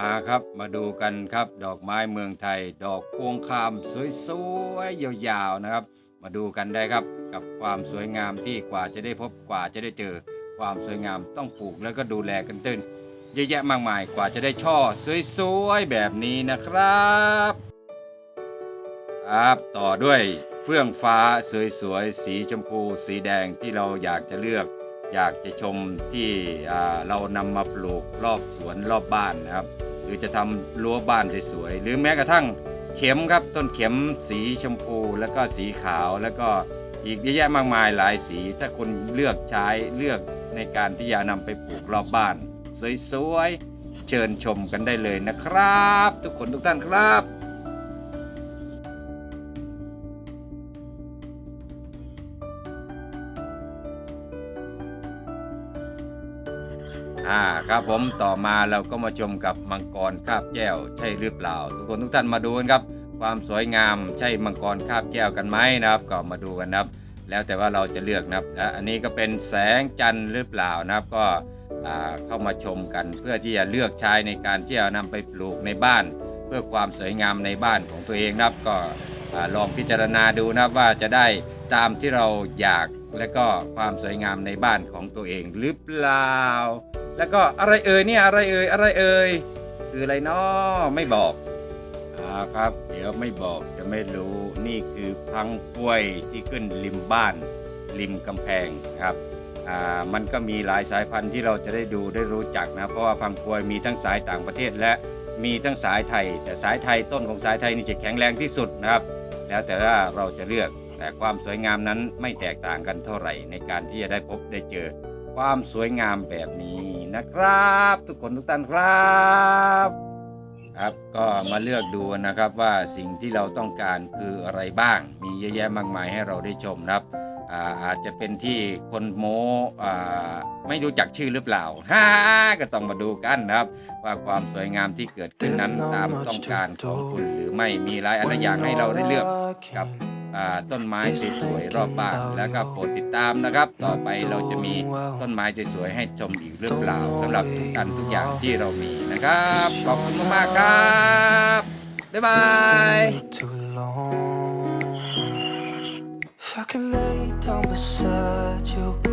มาครับมาดูกันครับ ดอกไม้เมืองไทย ดอกพวงคามสวยๆยาวๆนะครับ มาดูกันได้ครับกับความสวยงามที่กว่าจะได้พบกว่าจะได้เจอ ความสวยงามต้องปลูกแล้วก็ดูแลกันตื้นเยอะแยะมากมายกว่าจะได้ช่อสวยๆแบบนี้นะครับครับต่อด้วยเฟื่องฟ้าสวยๆสีชมพู สีแดงที่เราอยากจะเลือก อยากจะชมที่เรานำมาปลูกรอบสวนรอบบ้านนะครับ รือจะทำรั้วบ้านสวยๆหรือแม้กระทั่งเข็มครับต้นเข็มสีชมพู แล้วก็สีขาวแล้วก็อีกเยอะแยะมากมายหลายสี ถ้าคุณเลือกใช้เลือกในการที่จะนำไปปลูกรอบบ้าน สวยๆเชิญชมกันได้เลยนะครับ ทุกคนทุกท่านครับ อ่าครับผมต่อมาเราก็มาชมกับมังกรคาบแก้วใช่หรือเปล่า ทุกคนทุกท่านมาดูกันครับ ความสวยงามใช่มังกรคาบแก้วกันไหมนะครับ ก็มาดูกันนะครับ แล้วแต่ว่าเราจะเลือกนะครับและอันนี้ก็เป็นแสงจันทร์หรือเปล่านะครับ ก็เข้ามาชมกันเพื่อที่จะเลือกใช้ในการที่จะนำไปปลูกในบ้าน เพื่อความสวยงามในบ้านของตัวเองนะครับ ก็ลองพิจารณาดูนะครับว่าจะได้ตามที่เราอยากและก็ความสวยงามในบ้านของตัวเองหรือเปล่า แล้วก็อะไรเอ่ยเนี่ยอะไรเอ่ยอะไรเอ่ยคืออะไรนาะไม่บอกอ่าครับ เดี๋ยวไม่บอกจะไม่รู้นี่คือพังป่วยที่ขึ้นริมบ้าน ริมกำแพงครับอ่ามันก็มีหลายสายพันธุ์ที่เราจะได้ดูได้รู้จักนะเพราะว่าพังป่วยมีทั้งสายต่างประเทศและมีทั้งสายไทย แต่สายไทยต้นของสายไทยนี่จะแข็งแรงที่สุดนะครับ แล้วแต่ว่าเราจะเลือกแต่ความสวยงามนั้นไม่แตกต่างกันเท่าไหร่ในการที่จะได้พบได้เจอความสวยงามแบบนี้ นะครับ ทุกคนทุกท่านครับครับก็มาเลือกดูนะครับว่าสิ่งที่เราต้องการคืออะไรบ้าง มีเยอะแยะมากมายให้เราได้ชมนะครับอาอาจจะเป็นที่คนโม้อ่ไม่รู้จักชื่อหรือเปล่าฮ่าก็ต้องมาดูกันนะครับ ว่าความสวยงามที่เกิดขึ้นนั้นตามต้องการของคุณหรือไม่มีหลายอะไรอย่างให้เราได้เลือกกับ ต้นไม้สวยๆรอบบ้านแล้วก็โปรดติดตามนะครับ ต่อไปเราจะมีต้นไม้สวยๆให้ชมอีกหรือเปล่าสำหรับทุกอันทุกอย่างที่เรามีนะครับขอบคุณมากๆครับบ๊ายบาย If I could lay down beside you,